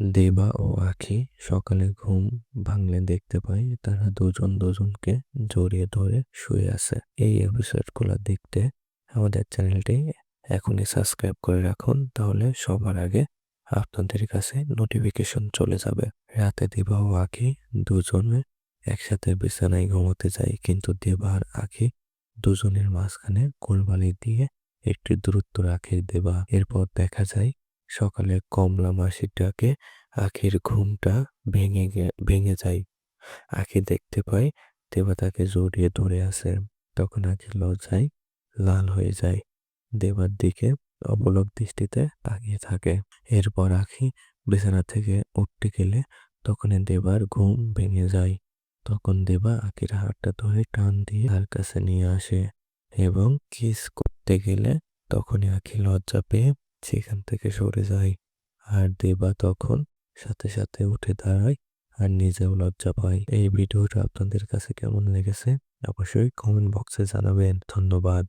দেবা ও আখি সকালে ঘুম ভাঙলে দেখতে পাই তারা দুজন দুজনকে জড়িয়ে ধরে শুয়ে আছে। এই এপিসোডগুলো দেখতে আমাদের চ্যানেলটি এখনই সাবস্ক্রাইব করে রাখুন, তাহলে সবার আগে আপনাদের কাছে নোটিফিকেশন চলে যাবে। রাতে দেবা ও আখি দুজনে একসাথে বিছানায় ঘুমোতে যায়, কিন্তু দেবা আর আখি দুজনের মাঝখানে কোলবালি দিয়ে একটি দূরত্ব রাখে দেবা। এরপর দেখা যায় সকালে কমলা মাসির ডাকে আখির ঘুমটা ভেঙে ভেঙে যায়। আখি দেখতে পায় দেবা তাকে জড়িয়ে ধরে আছে। তখন আখি লজ্জায় লাল হয়ে যায়। দেবার দিকে অবলক দৃষ্টিতে তাকিয়ে থাকে। এরপর আখি বিছানা থেকে উঠতে গেলে তখনই দেবার ঘুম ভেঙে যায়। তখন দেবা আখির হাতটা ধরে টান দিয়ে তার কাছে নিয়ে আসে এবং কিস করতে গেলে তখনই আখি লজ্জা পেয়ে সেখান থেকে সরে যায় আর দেবা তখন সাথে সাথে উঠে দাঁড়ায় আর নিজেও লজ্জা পায়। এই ভিডিওটা আপনাদের কাছে কেমন লেগেছে? অবশ্যই কমেন্ট বক্সে জানাবেন। ধন্যবাদ।